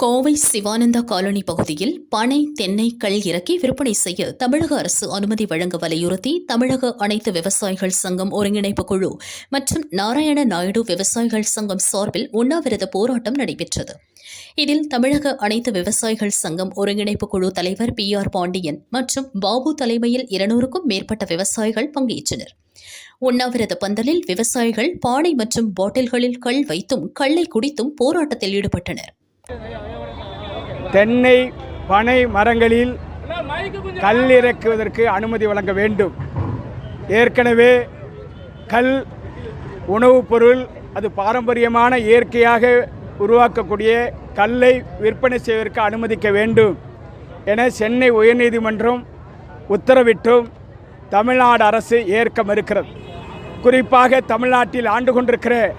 Kovai Sivananda colony பகுதியில் பனை தென்னை கல் இறக்கி விற்பனை செய்ய தமிழக அரசு அனுமதி வழங்க வலியுறுத்தி தமிழக அனைத்து விவசாயிகள் சங்கம் ஒருங்கிணைப்பு குழு மற்றும் நாராயண நாயுடு விவசாயிகள் சங்கம் சார்பில் உண்ணாவிரத போராட்டம் நடைபெற்றது. இதில் தமிழக அனைத்து விவசாயிகள் சங்கம் ஒருங்கிணைப்பு குழு தலைவர் பி ஆர் பாண்டியன் மற்றும் பாபு தலைமையில் இருநூறுக்கும் மேற்பட்ட விவசாயிகள் பங்கேற்றனர். உண்ணாவிரத பந்தலில் விவசாயிகள் பானை மற்றும் பாட்டில்களில் கல் வைத்தும் கல்லை குடித்தும் போராட்டத்தில் ஈடுபட்டனர். தென்னை பனை மரங்களில் கல் இறக்குவதற்கு அனுமதி வழங்க வேண்டும். ஏற்கனவே கல் உணவுப் பொருள் அது பாரம்பரியமான இயற்கையாக உருவாக்கக்கூடிய கல்லை விற்பனை செய்வதற்கு அனுமதிக்க வேண்டும் என சென்னை உயர்நீதிமன்றம் உத்தரவிட்டும் தமிழ்நாடு அரசு ஏற்க மறுக்கிறது. குறிப்பாக தமிழ்நாட்டில் ஆண்டு கொண்டிருக்கிற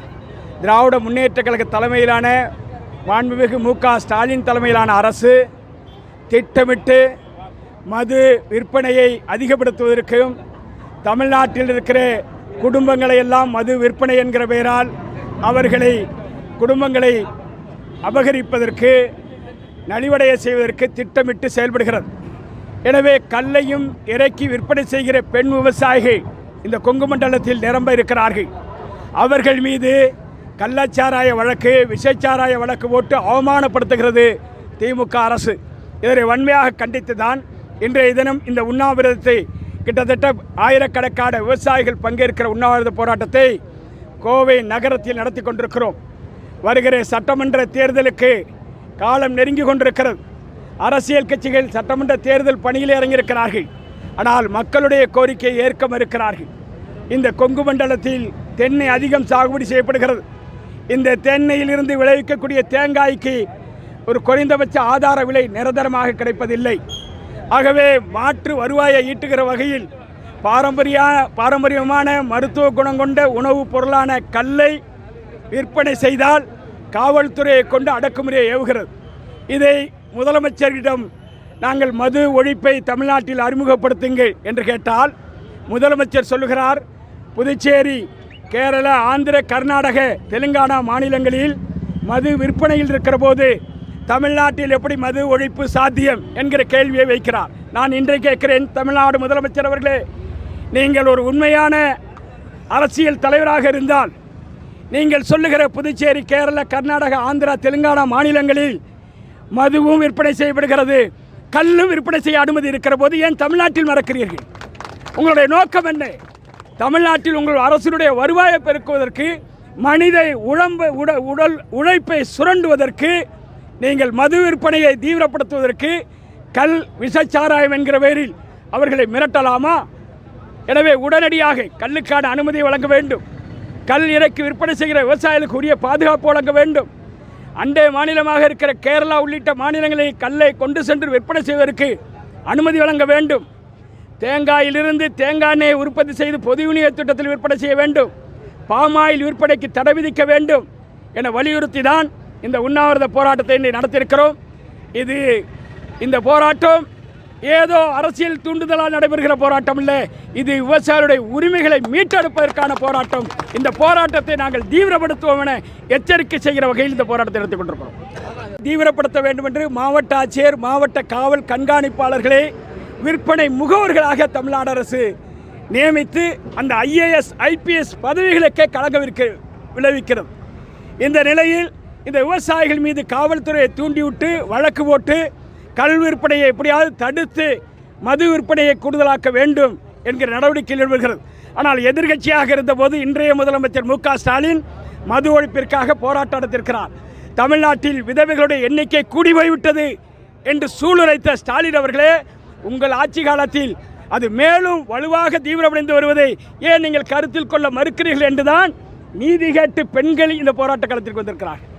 திராவிட முன்னேற்றக் கழக தலைமையிலான மாண்புமிகு மு க ஸ்டாலின் தலைமையிலான அரசு திட்டமிட்டு மது விற்பனையை அதிகப்படுத்துவதற்கும் தமிழ்நாட்டில் இருக்கிற குடும்பங்களை எல்லாம் மது விற்பனை என்கிற பெயரால் அவர்களை குடும்பங்களை அபகரிப்பதற்கு நலிவடைய செய்வதற்கு திட்டமிட்டு செயல்படுகிறது. எனவே கல்லையும் இறக்கி விற்பனை செய்கிற பெண் விவசாயிகள் இந்த கொங்கு மண்டலத்தில் நிரம்ப இருக்கிறார்கள். அவர்கள் மீது கள்ளச்சாராய வழக்கு விஷச்சாராய வழக்கு போட்டு அவமானப்படுத்துகிறது திமுக அரசு. இதனை வன்மையாக கண்டித்து தான் இன்றைய தினம் இந்த உண்ணாவிரதத்தை கிட்டத்தட்ட ஆயிரக்கணக்கான விவசாயிகள் பங்கேற்கிற உண்ணாவிரத போராட்டத்தை கோவை நகரத்தில் நடத்தி கொண்டிருக்கிறோம். வருகிற சட்டமன்ற தேர்தலுக்கு காலம் நெருங்கி கொண்டிருக்கிறது. அரசியல் கட்சிகள் சட்டமன்ற தேர்தல் பணியில் இறங்கியிருக்கிறார்கள். ஆனால் மக்களுடைய கோரிக்கையை ஏற்க மறுக்கிறார்கள். இந்த கொங்கு மண்டலத்தில் தென்னை அதிகம் சாகுபடி செய்யப்படுகிறது. இந்த தென்னையிலிருந்து விளைவிக்கக்கூடிய தேங்காய்க்கு ஒரு குறைந்தபட்ச ஆதார விலை நிரந்தரமாக கிடைப்பதில்லை. ஆகவே மாற்று வருவாயை ஈட்டுகிற வகையில் பாரம்பரிய பாரம்பரியமான மருத்துவ குணம் கொண்ட உணவுப் பொருளான கல்லை விற்பனை செய்தால் காவல்துறையை கொண்டு அடக்குமுறையை ஏவுகிறது. இதை முதலமைச்சரிடம் நாங்கள் மது ஒழிப்பை தமிழ்நாட்டில் அறிமுகப்படுத்துங்கள் என்று கேட்டால் முதலமைச்சர் சொல்லுகிறார் புதுச்சேரி கேரள ஆந்திர கர்நாடக தெலுங்கானா மாநிலங்களில் மது விற்பனையில் இருக்கிற போது தமிழ்நாட்டில் எப்படி மது ஒழிப்பு சாத்தியம் என்கிற கேள்வியை வைக்கிறார். நான் இன்றைக்கு கேட்கிறேன் தமிழ்நாடு முதலமைச்சர் அவர்களே நீங்கள் ஒரு உண்மையான அரசியல் தலைவராக இருந்தால் நீங்கள் சொல்லுகிற புதுச்சேரி கேரளா கர்நாடகா ஆந்திரா தெலுங்கானா மாநிலங்களில் மதுவும் விற்பனை செய்யப்படுகிறது கல்லும் விற்பனை செய்ய அனுமதி இருக்கிற போது ஏன் தமிழ்நாட்டில் மறக்கிறீர்கள்? உங்களுடைய நோக்கம் என்ன? தமிழ்நாட்டில் உங்கள் அரசினுடைய வருவாயை பெருக்குவதற்கு மனித உழம்பு உட உடல் உழைப்பை சுரண்டுவதற்கு நீங்கள் மது விற்பனையை தீவிரப்படுத்துவதற்கு கல் விஷச்சாராயம் என்கிற பெயரில் அவர்களை மிரட்டலாமா? எனவே உடனடியாக கல்லுக்கான அனுமதி வழங்க வேண்டும். கல் இறக்கி விற்பனை செய்கிற விவசாயிகளுக்கு உரிய பாதுகாப்பு வழங்க வேண்டும். அண்டை மாநிலமாக இருக்கிற கேரளா உள்ளிட்ட மாநிலங்களில் கல்லை கொண்டு சென்று விற்பனை செய்வதற்கு அனுமதி வழங்க வேண்டும். தேங்காயிலிருந்து தேங்காய் எண்ணெயை உற்பத்தி செய்து பொது விநியோக திட்டத்தில் விற்பனை செய்ய வேண்டும். பாமாயில் விற்பனைக்கு தடை விதிக்க வேண்டும் என வலியுறுத்தி தான் இந்த உண்ணாவிரத போராட்டத்தை இன்றைய நடத்தியிருக்கிறோம். இது இந்த போராட்டம் ஏதோ அரசியல் தூண்டுதலால் நடைபெறுகிற போராட்டம் இல்லை. இது விவசாயிகளுடைய உரிமைகளை மீட்டெடுப்பதற்கான போராட்டம். இந்த போராட்டத்தை நாங்கள் தீவிரப்படுத்துவோம் என எச்சரிக்கை செய்கிற வகையில் இந்த போராட்டத்தை நடத்தி கொண்டிருக்கிறோம். தீவிரப்படுத்த வேண்டும் என்று மாவட்ட ஆட்சியர் மாவட்ட காவல் கண்காணிப்பாளர்களே விற்பனை முகவர்களாக தமிழ்நாடு அரசு நியமித்து அந்த ஐஏஎஸ் ஐபிஎஸ் பதவிகளுக்கே கலகவிற்கு விளைவிக்கிறது. இந்த நிலையில் இந்த விவசாயிகள் மீது காவல்துறையை தூண்டிவிட்டு வழக்கு போட்டு கல் விற்பனையை எப்படியாவது தடுத்து மது விற்பனையை கூடுதலாக்க வேண்டும் என்கிற நடவடிக்கையில் ஈடுபடுகிறது. ஆனால் எதிர்கட்சியாக இருந்தபோது இன்றைய முதலமைச்சர் மு ஸ்டாலின் மது ஒழிப்பிற்காக போராட்டம் நடத்திருக்கிறார் தமிழ்நாட்டில் விதவைகளுடைய எண்ணிக்கை கூடி போய்விட்டது என்று சூளுரைத்த ஸ்டாலின் அவர்களே உங்கள் ஆட்சி காலத்தில் அது மேலும் வலுவாக தீவிரமடைந்து வருவதை ஏன் நீங்கள் கருத்தில் கொள்ள மறுக்கிறீர்கள் என்றுதான் நீதி கேட்டு பெண்கள் இந்த போராட்ட களத்திற்கு வந்திருக்கிறார்கள்.